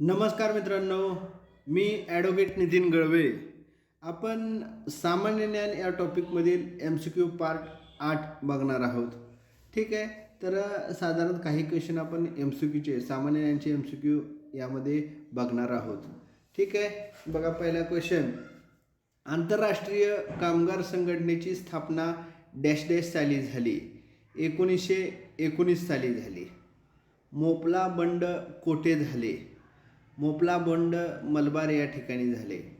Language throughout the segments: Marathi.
नमस्कार मित्रांनो मी ॲडव्होकेट नितीन गळवे. आपण सामान्य ज्ञान या टॉपिकमधील एम सी क्यू पार्ट आठ बघणार आहोत. ठीक आहे? तर साधारण काही क्वेश्चन आपण एम सी क्यूचे सामान्य ज्ञानचे एम सी क्यू यामध्ये बघणार आहोत. ठीक आहे? बघा पहिला क्वेश्चन आंतरराष्ट्रीय कामगार संघटनेची स्थापना डॅश डॅश साली झाली. एकोणीसशे एकोणीस साली झाली. मोपला बंड कोठे झाले? मोपला बंड मलबार या ठिकाणी झाले.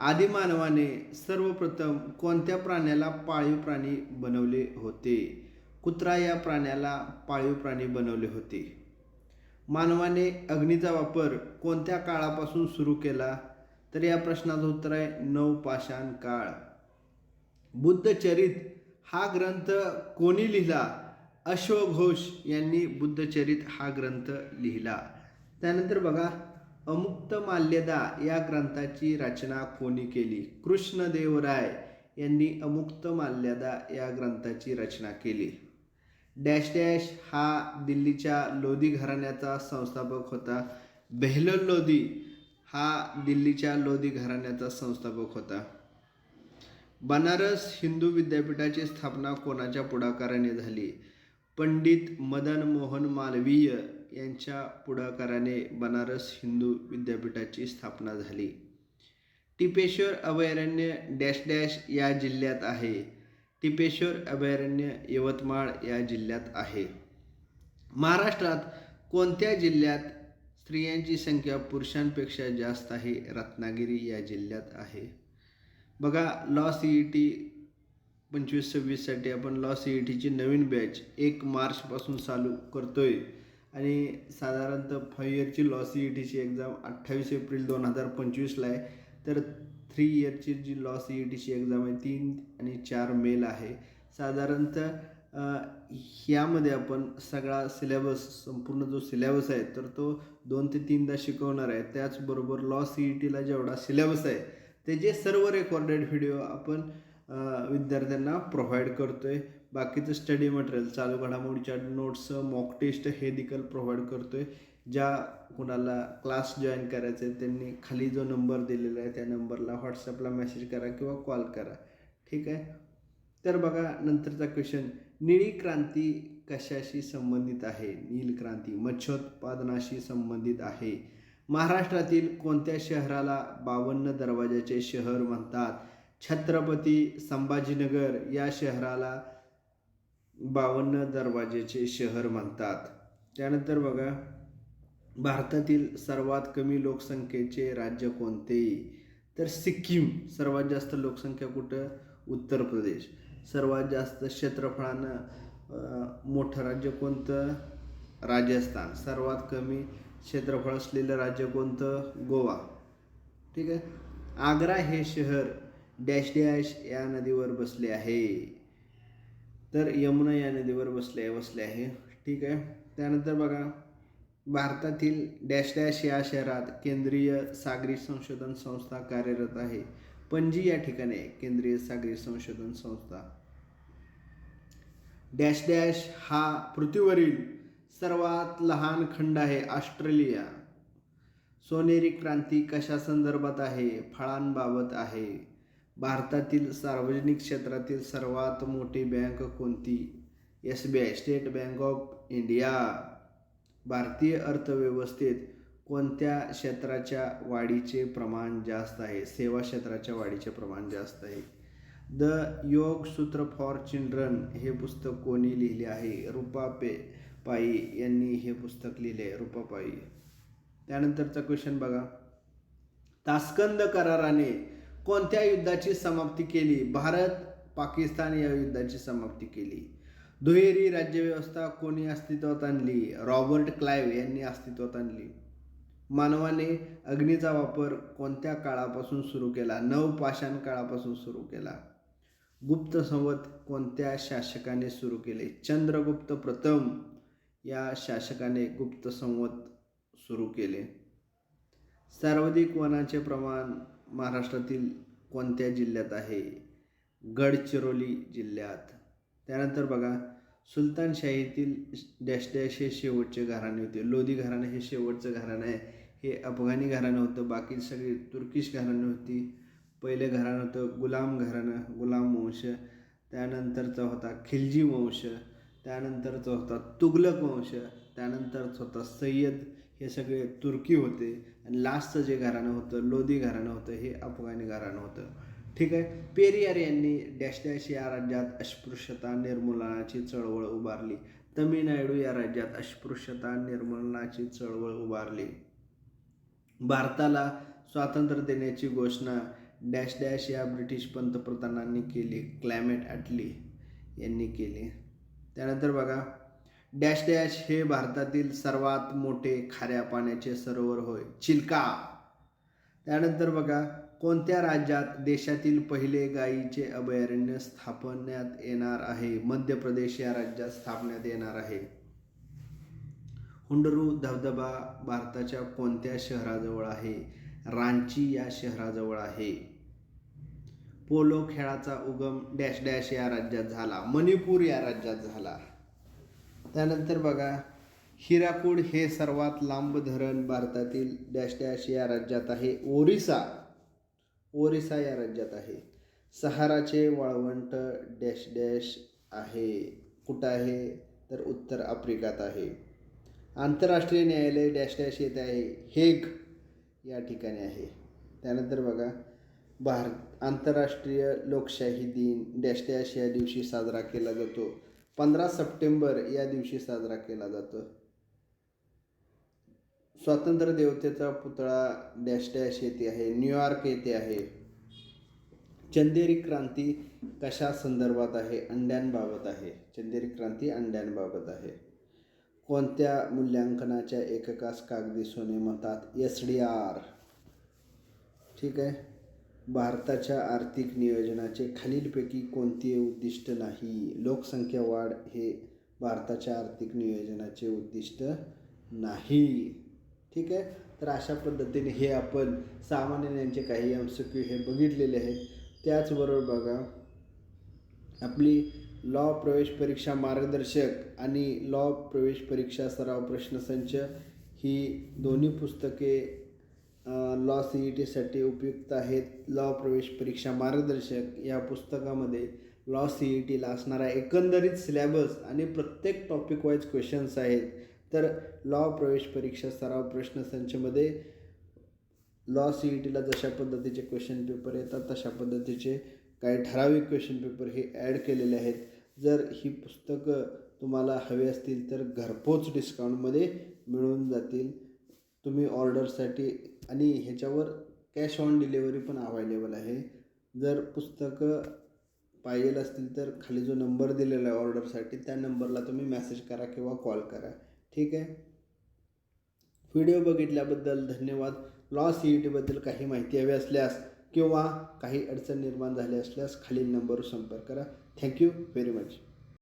आदिमानवाने सर्वप्रथम कोणत्या प्राण्याला पाळीव प्राणी बनवले होते? कुत्रा या प्राण्याला पाळीव प्राणी बनवले होते. मानवाने अग्नीचा वापर कोणत्या काळापासून सुरू केला? तर या प्रश्नाचं उत्तर आहे नवपाषाण काळ. बुद्धचरित हा ग्रंथ कोणी लिहिला? अश्वघोष यांनी बुद्धचरित हा ग्रंथ लिहिला. त्यानंतर बघा अमुक्त माल्यदा या ग्रंथाची रचना कोणी केली? कृष्णदेवराय यांनी अमुक्त माल्यदा या ग्रंथाची रचना केली. डॅश डॅश हा दिल्लीच्या लोधी घराण्याचा संस्थापक होता. बेहलोल लोधी हा दिल्लीच्या लोधी घराण्याचा संस्थापक होता. बनारस हिंदू विद्यापीठाची स्थापना कोणाच्या पुढाकाराने झाली? पंडित मदन मोहन मालवीय यांच्या पुढाकाराने बनारस हिंदू विद्यापीठाची स्थापना झाली. टिपेश्वर अभयारण्य डॅश डॅश या जिल्ह्यात आहे. टिपेश्वर अभयारण्य यवतमाळ या जिल्ह्यात आहे. महाराष्ट्रात कोणत्या जिल्ह्यात स्त्रियांची संख्या पुरुषांपेक्षा जास्त आहे? रत्नागिरी या जिल्ह्यात आहे. बघा लॉ सी ई टी पंचवीस सव्वीससाठी आपण लॉ सी ई टीची नवीन बॅच एक मार्चपासून चालू करतोय. आणि साधारणतः फाईव्ह इयरची लॉ सी ई टीची एक्झाम अठ्ठावीस एप्रिल दोन हजार पंचवीसला आहे. तर थ्री इयरची जी लॉ सी ई टीची एक्झाम आहे तीन आणि चार मेला आहे. साधारणतः ह्यामध्ये आपण सगळा सिलेबस संपूर्ण जो सिलेबस आहे तर तो दोन ते तीनदा शिकवणार आहे. त्याचबरोबर लॉ सी ई टीला जेवढा सिलेबस आहे त्याचे सर्व रेकॉर्डेड व्हिडिओ आपण विद्यार्थ्यांना प्रोव्हाइड करतो आहे बाकीचं स्टडी मटेरियल चालू घडामोडीच्या नोट्स मॉक टेस्ट हे देखील प्रोव्हाइड करतो आहे ज्या कुणाला क्लास जॉईन करायचे आहे त्यांनी खाली जो नंबर दिलेला आहे त्या नंबरला व्हॉट्सअपला मेसेज करा किंवा कॉल करा. ठीक आहे? तर बघा नंतरचा क्वेश्चन निळी क्रांती कशाशी संबंधित आहे? नील क्रांती मत्स्योत्पादनाशी संबंधित आहे. महाराष्ट्रातील कोणत्या शहराला बावन्न दरवाजाचे शहर म्हणतात? छत्रपती संभाजीनगर या शहराला बावन्न दरवाजेचे शहर म्हणतात. त्यानंतर बघा भारतातील सर्वात कमी लोकसंख्येचे राज्य कोणते? तर सिक्कीम सर्वात जास्त लोकसंख्या कुठं? उत्तर प्रदेश. सर्वात जास्त क्षेत्रफळानं मोठं राज्य कोणतं? राजस्थान. सर्वात कमी क्षेत्रफळ असलेलं राज्य कोणतं? गोवा. ठीक आहे? आग्रा हे शहर डॅश डॅश या नदीवर बसले आहे. तर यमुना या नदीवर बसले बसले आहे. ठीक आहे. त्यानंतर बघा भारतातील डॅश डॅश या शहरात केंद्रीय सागरी संशोधन संस्था कार्यरत आहे. पणजी या ठिकाणी केंद्रीय सागरी संशोधन संस्था. डॅश डॅश हा पृथ्वीवरील सर्वात लहान खंड आहे ऑस्ट्रेलिया. सोनेरी क्रांती कशा संदर्भात आहे? फळांबाबत आहे. भारतातील सार्वजनिक क्षेत्रातील सर्वात मोठी बँक कोणती? S B I State Bank of India. भारतीय अर्थव्यवस्थेत कोणत्या क्षेत्राच्या वाढीचे प्रमाण जास्त आहे? सेवा क्षेत्राच्या वाढीचे प्रमाण जास्त आहे. द योग सूत्र फॉर चिल्ड्रन हे पुस्तक कोणी लिहिले आहे? रुपा पे पाई यांनी हे पुस्तक लिहिले आहे. रुपा पाई. त्यानंतरचा क्वेश्चन बघा. तास्कंद कराराने कोणत्या युद्धाची समाप्ती केली? भारत पाकिस्तान या युद्धाची समाप्ती केली. दुहेरी राज्यव्यवस्था कोणी अस्तित्वात आणली? रॉबर्ट क्लाइव्ह यांनी अस्तित्वात आणली. मानवाने अग्नीचा वापर कोणत्या काळापासून सुरू केला? नवपाषाण काळापासून सुरू केला. गुप्त संवत कोणत्या शासकाने सुरू केले? चंद्रगुप्त प्रथम या शासकाने गुप्त संवत सुरू केले. सर्वाधिक वनाचे प्रमाण महाराष्ट्रातील कोणत्या जिल्ह्यात आहे? गडचिरोली जिल्ह्यात. त्यानंतर बघा सुलतानशाहीतील डॅश डॅश हे शेवटचे घराणे होते. लोधी घराणे हे शेवटचं घराणं आहे. हे अफगाणी घराणं होतं बाकी सगळी तुर्किश घराणं होती. पहिले घराणं होतं गुलाम घराणं गुलाम वंश. त्यानंतरचा होता खिलजी वंश. त्यानंतरचा होता तुगलक वंश. त्यानंतरचा होता सय्यद. हे सगळे तुर्की होते आणि लास्टचं जे घराणं होतं लोधी घराणं होतं हे अफगाणी घराणं होतं. ठीक आहे? पेरियार यांनी डॅश डॅश या राज्यात अस्पृश्यता निर्मूलनाची चळवळ उभारली. तमिळनाडू या राज्यात अस्पृश्यता निर्मूलनाची चळवळ उभारली. भारताला स्वातंत्र्य देण्याची घोषणा डॅश डॅश या ब्रिटिश पंतप्रधानांनी केली. क्लायमेट ॲटली यांनी केली. त्यानंतर बघा डॅश डॅश हे भारतातील सर्वात मोठे खाऱ्या पाण्याचे सरोवर होय. चिल्का. त्यानंतर बघा कोणत्या राज्यात देशातील पहिले गायीचे अभयारण्य स्थापण्यात येणार आहे? मध्य प्रदेश या राज्यात स्थापण्यात येणार आहे. हुंडरू धबधबा भारताच्या कोणत्या शहराजवळ आहे? रांची या शहराजवळ आहे. पोलो खेळाचा उगम डॅश डॅश या राज्यात झाला. मणिपूर या राज्यात झाला. त्यानंतर बघा हिराकूड हे सर्वात लांब धरण भारतातील डॅश डॅश या राज्यात आहे. ओरिसा ओरिसा या राज्यात आहे. सहाराचे वाळवंट डॅश डॅश आहे. कुठं आहे? तर उत्तर आफ्रिकात आहे. आंतरराष्ट्रीय न्यायालय डॅश डॅश येत आहे. हेग या ठिकाणी आहे. त्यानंतर बघा भारत आंतरराष्ट्रीय लोकशाही दिन डॅश डॅश या दिवशी साजरा केला जातो. पंधरा सप्टेंबर या दिवशी साजरा केला जातो. स्वातंत्र्य देवतेचा पुतळा डॅश डॅश येथे आहे न्यूयॉर्क येथे आहे. चंदेरी क्रांती कशा संदर्भात आहे? अंड्यांबाबत आहे. चंदेरी क्रांती अंड्यांबाबत आहे. कोणत्या मूल्यांकनाच्या एककास कागदी सोने म्हणतात? S D R. ठीक आहे? भारताच्या आर्थिक नियोजनाचे खालीलपैकी कोणते उद्दिष्ट नाही. लोकसंख्या वाढ हे भारताच्या आर्थिक नियोजनाचे उद्दिष्ट नाही. ठीक आहे? तर अशा पद्धतीने हे आपण सामान्य यांचे काही एम सी क्यू हे बघितलेले आहेत. त्याचबरोबर बघा आपली लॉ प्रवेश परीक्षा मार्गदर्शक आणि लॉ प्रवेश परीक्षा सराव प्रश्नसंच ही दोन्ही पुस्तके लॉ सी ई टीसाठी उपयुक्त आहेत लॉ प्रवेश परीक्षा मार्गदर्शक. या पुस्तकामध्ये लॉ सी ई टीला असणारा एकंदरीत सिलॅबस आणि प्रत्येक टॉपिक वाईज क्वेश्चन्स आहेत. तर लॉ प्रवेश परीक्षा सराव प्रश्नसंचमध्ये लॉ सी ई टीला जशा पद्धतीचे क्वेश्चन पेपर येतात तशा पद्धतीचे काही ठराविक क्वेश्चन पेपर हे ॲड केलेले आहेत. जर ही पुस्तकं तुम्हाला हवी असतील तर घरपोच डिस्काउंटमध्ये मिळून जातील. तुम्ही ऑर्डरसाठी आणि ह्याच्यावर कॅश ऑन डिलेवरी पण अवेलेबल आहे. जर पुस्तकं पाहिजे असतील तर खाली जो नंबर दिलेला आहे ऑर्डरसाठी त्या नंबरला तुम्ही मॅसेज करा किंवा कॉल करा. ठीक आहे? व्हिडिओ बघितल्याबद्दल धन्यवाद. लॉ सी ई टीबद्दल काही माहिती हवी असल्यास किंवा काही अडचण निर्माण झाली असल्यास खालील नंबरवर संपर्क करा. Thank you very much